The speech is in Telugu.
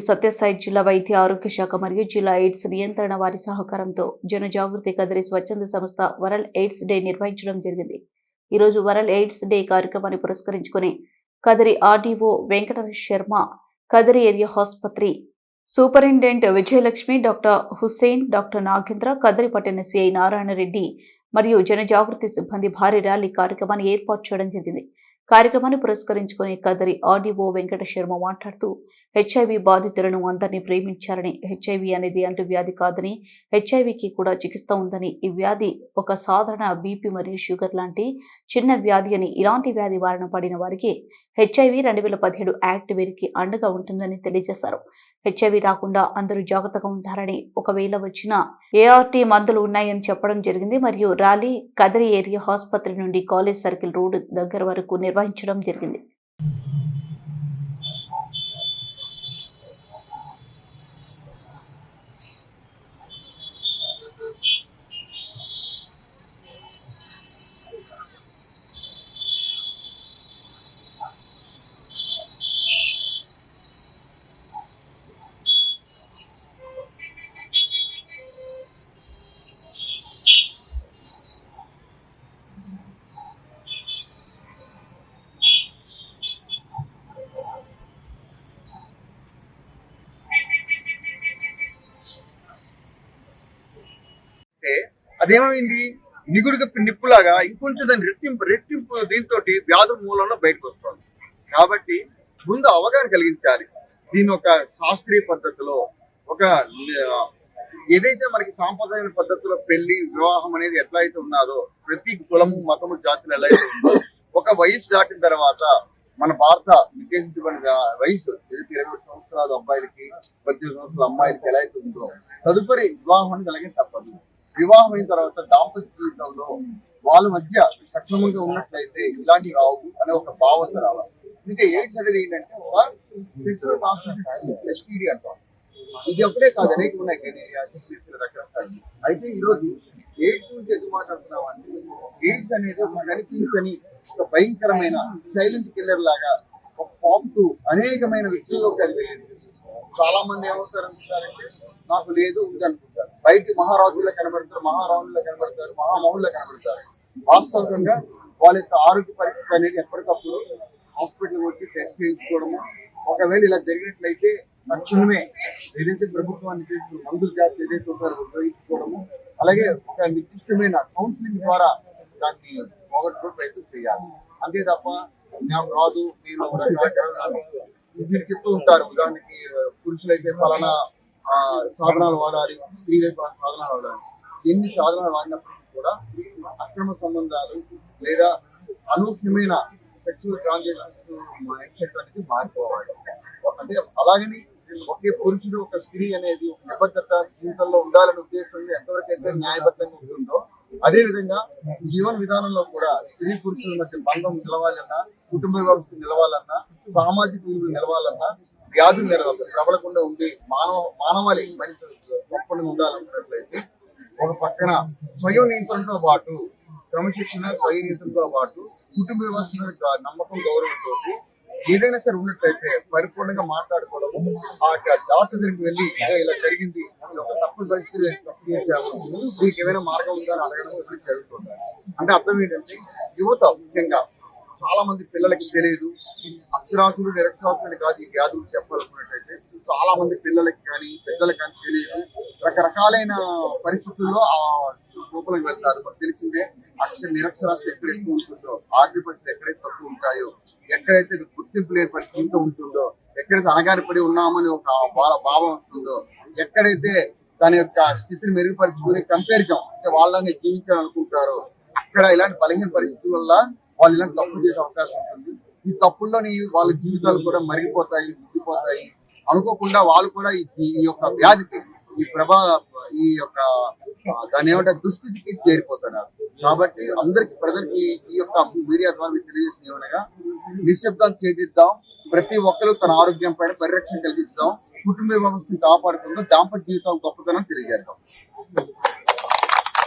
శ్రీ సత్యసాయి జిల్లా వైద్య ఆరోగ్య శాఖ మరియు జిల్లా ఎయిడ్స్ నియంత్రణ వారి సహకారంతో జన జాగృతి కదిరి స్వచ్ఛంద సంస్థ వరల్డ్ ఎయిడ్స్ డే నిర్వహించడం జరిగింది. ఈరోజు వరల్డ్ ఎయిడ్స్ డే కార్యక్రమాన్ని పురస్కరించుకుని కదిరి ఆర్డీఓ వెంకట శర్మ కదిరి ఏరియా ఆసుపత్రి superintendent Vijayalakshmi doctor Hussain doctor Nagendra Kadiri పట్టణ సిఐ నారాయణ రెడ్డి మరియు జనజాగృతి సిబ్బంది భారీ ర్యాలీ కార్యక్రమాన్ని ఏర్పాటు చేయడం జరిగింది. కార్యక్రమాన్ని పురస్కరించుకుని కదరి ఆర్డీఓ వెంకట శర్మ మాట్లాడుతూ హెచ్ఐవి బాధితులను అందరినీ ప్రేమించారని హెచ్ఐవి అనేది అంటువ్యాధి కాదని హెచ్ఐవికి కూడా చికిత్స ఉందని ఈ వ్యాధి ఒక సాధారణ బీపీ మరియు షుగర్ లాంటి చిన్న వ్యాధి అని ఇలాంటి వ్యాధి బారిన పడిన వారికి హెచ్ఐవి రెండు వేల పదిహేడు యాక్ట్ వీరికి అండగా ఉంటుందని తెలియజేశారు. హెచ్ఐవి రాకుండా అందరూ జాగ్రత్తగా ఉంటారని ఒకవేళ వచ్చిన ఏఆర్టీ మందులు ఉన్నాయని చెప్పడం జరిగింది. మరియు ర్యాలీ కదరి ఏరియా ఆసుపత్రి నుండి కాలేజ్ సర్కిల్ రోడ్ దగ్గర వరకు నిర్వహించడం జరిగింది. అదేమైంది? నిగుడుగా నిప్పులాగా ఇంకొంచెం దాన్ని రెట్టింపు రెట్టింపు దీంతో వ్యాధుల మూలంలో బయటకు వస్తుంది. కాబట్టి ముందు అవగాహన కలిగించాలి. దీని ఒక శాస్త్రీయ పద్ధతిలో ఒక ఏదైతే మనకి సాంప్రదాయ పద్ధతిలో పెళ్ళి వివాహం అనేది ఎట్లా అయితే ఉన్నదో ప్రతి కులము మతము జాతులు ఎలా అయితే ఉందో ఒక వయసు దాటిన తర్వాత మన భారత నిర్దేశించబడిన వయసు ఏదైతే ఇరవై సంవత్సరాల అబ్బాయిలకి పద్దెనిమిది సంవత్సరాల అమ్మాయిలకి ఎలా అయితే ఉందో తదుపరి వివాహం అనేది అలాగే వివాహం అయిన తర్వాత దాంపత్య జీవితంలో వాళ్ళ మధ్య సక్రమంగా ఉన్నట్లయితే ఇలాంటి రావు అనే ఒక భావన రావాలి. ఇంకా ఎయిడ్స్ అనేది ఏంటంటే ఒక సెక్సువల్ ట్రాన్స్మిటెడ్ ఎస్టీడీ అంటాం. ఇది ఒకటే కాదు అనేక ఉన్నాయి. రకరకాలు. అయితే ఈరోజు ఎయిడ్స్ గురించి ఎందుకు మాట్లాడుతున్నాం అంటే ఎయిడ్స్ అనేది ఒక కనిపించని ఒక భయంకరమైన సైలెంట్ కిల్లర్ లాగా ఒక పాపుతూ అనేకమైన వ్యక్తుల్లో కలిపి చాలా మంది ఏమవుతారు అనుకుంటారంటే నాకు లేదు ఉంది బయటి మహారాజుల్లో కనబడతారు మహారాణుల్లో కనబడతారు మహామహుల్లో కనబడతారు. వాస్తవంగా వాళ్ళ యొక్క ఆరోగ్య పరిస్థితి అనేది ఎప్పటికప్పుడు హాస్పిటల్ వచ్చి టెస్ట్ చేయించుకోవడము. ఒకవేళ ఇలా జరిగినట్లయితే తక్షణమే ఏదైతే ప్రభుత్వానికి మందులు జాతి ఏదైతే ఉంటారో ఉపయోగించుకోవడము. అలాగే ఒక నిర్దిష్టమైన కౌన్సిలింగ్ ద్వారా దాన్ని పోగొట్టుకునే ప్రయత్నం చేయాలి. అంతే తప్ప నాకు రాదు నేను మీరు చెప్తూ ఉంటారు. ఉదాహరణకి పురుషులైతే ఫలానా సాధనాలు వాడాలి స్త్రీ వైపు సాధనాలు వాడాలి. ఎన్ని సాధనాలు వాడినప్పటికీ కూడా అక్రమ సంబంధాలు లేదా అనూహ్యమైన సెక్చువల్ ట్రాన్సాక్షన్స్ ఎక్సెట్రా అనేది మారిపోవాలి. అంటే అలాగని ఒకే పురుషుడు ఒక స్త్రీ అనేది ఒక నిబద్ధత జీవితంలో ఉండాలనే ఉద్దేశం ఎంతవరకు అయితే న్యాయబద్ధంగా ఉంటుందో అదే విధంగా జీవన విధానంలో కూడా స్త్రీ పురుషుల మధ్య బంధం నిలవాలన్నా కుటుంబ వ్యవస్థ నిలవాలన్నా సామాజిక విలువలు నిలవాలన్నా వ్యాధులు నిలవాలి ప్రబలకుండా ఉండి మానవ మానవాళి మరింత గొప్పగా ఉండాలనుకున్నట్లయితే ఒక పక్కన స్వయం నియంత్రణతో పాటు క్రమశిక్షణ స్వయం నియంత్రణతో పాటు కుటుంబ వ్యవస్థ నమ్మకం గౌరవంతో ఏదైనా సరే ఉన్నట్లయితే పరిపూర్ణంగా మాట్లాడుకోవడము ఆ యొక్క డాక్టర్ దగ్గరికి వెళ్ళి ఇలా జరిగింది ఒక తప్పుడు పరిస్థితి తప్పు చేశాము మీకు ఏమైనా మార్గం ఉందా అని అడగడం ఇవన్నీ అంటే అర్థం ఏంటంటే యువత ముఖ్యంగా చాలా మంది పిల్లలకి తెలియదు అక్షరాస్యులు నిరక్షరాస్యులు కాదు ఈ వ్యాధులు చెప్పాలనుకున్నట్టయితే చాలా మంది పిల్లలకి కానీ పెద్దలకు కానీ తెలియదు. రకరకాలైన పరిస్థితుల్లో ఆ లోపలికి వెళ్తారు. మనకు తెలిసిందే అక్షర నిరక్షరాస్యత ఎక్కడ ఎక్కువ ఉంటుందో ఆర్థిక పరిస్థితులు ఎక్కడైతే తక్కువ ఉంటాయో ఎక్కడైతే గుర్తింపు లేని పరిస్థితి ఉంటుందో ఎక్కడైతే అనగారి పడి ఉన్నామని ఒక భావం వస్తుందో ఎక్కడైతే దాని యొక్క స్థితిని మెరుగుపరుచుకుని కంపారిజం అంటే వాళ్ళని జీవించాలనుకుంటారో అక్కడ ఇలాంటి బలహీన పరిస్థితుల వల్ల వాళ్ళు ఇలాంటి తప్పు చేసే అవకాశం ఉంటుంది. ఈ తప్పుల్లోని వాళ్ళ జీవితాలు కూడా మరిగిపోతాయి ముగ్గిపోతాయి అనుకోకుండా వాళ్ళు కూడా ఈ యొక్క వ్యాధికి ఈ ప్రభా ఈ యొక్క దాని ఏమంటే దుస్థితికి చేరిపోతున్నారు కాబట్టి అందరికి ప్రజలకి ఈ యొక్క మీడియా ద్వారా మీకు తెలియజేసిన ఏమనగా నిశ్శబ్దం చేదిద్దాం ప్రతి ఒక్కరు తన ఆరోగ్యం పైన పరిరక్షణ కల్పిస్తాం కుటుంబ వ్యవస్థను కాపాడుకుందాం. దాంపత్య జీవితం గొప్పతనం తెలియజేద్దాం.